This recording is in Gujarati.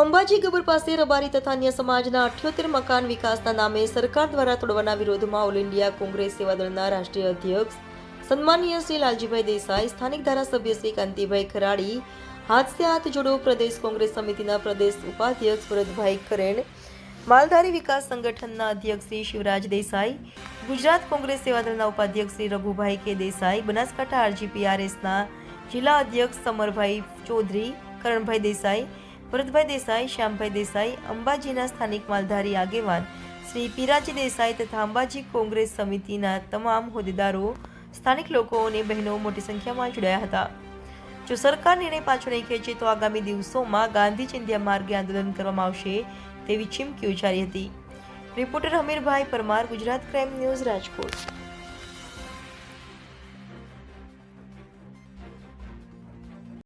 અંબાજી ગબર પાસે રબારી તથા અન્ય સમાજના અઠ્યોતેર મકાન વિકાસના નામે સરકાર દ્વારા તોડવાના વિરોધમાં ઓલ ઇન્ડિયા કોંગ્રેસ સેવા દળના રાષ્ટ્રીય અધ્યક્ષ સન્માનીય શ્રી લાલજીભાઈ દેસાઈ, સ્થાનિક ધારાસભ્ય શ્રી કાંતિભાઈ ખરાડી હાથસે હાથ જોડો પ્રદેશ કોંગ્રેસ સમિતિના પ્રદેશ ઉપાધ્યક્ષ ભરતભાઈ કરેણ માલધારી વિકાસ સંગઠનના અધ્યક્ષ શ્રી શિવરાજ દેસાઈ, ગુજરાત કોંગ્રેસ સેવાદળના ઉપાધ્યક્ષ શ્રી રઘુભાઈ કે દેસાઈ, બનાસકાંઠા આરજીપીઆરએસના જિલ્લા અધ્યક્ષ સમરભાઈ ચૌધરી, કરણભાઈ દેસાઈ ભરતભાઈ દેસાઈ, શ્યામભાઈ દેસાઈ, અંબાજીના સ્થાનિક માલધારી આગેવાન શ્રી પીરાજી દેસાઈ તથા અંબાજી કોંગ્રેસ સમિતિના તમામ હોદ્દેદારો, સ્થાનિક લોકો અને બહેનો મોટી સંખ્યામાં જોડાયા હતા. જો સરકાર નિર્ણય પાછો નહીં ખેંચે તો આગામી દિવસોમાં ગાંધી ચિંધ્યા માર્ગે આંદોલન કરવામાં આવશે તેવી ચીમકી ઉચ્ચારી હતી. Reporter Hamirbhai Parmar, Gujarat crime news Rajkot.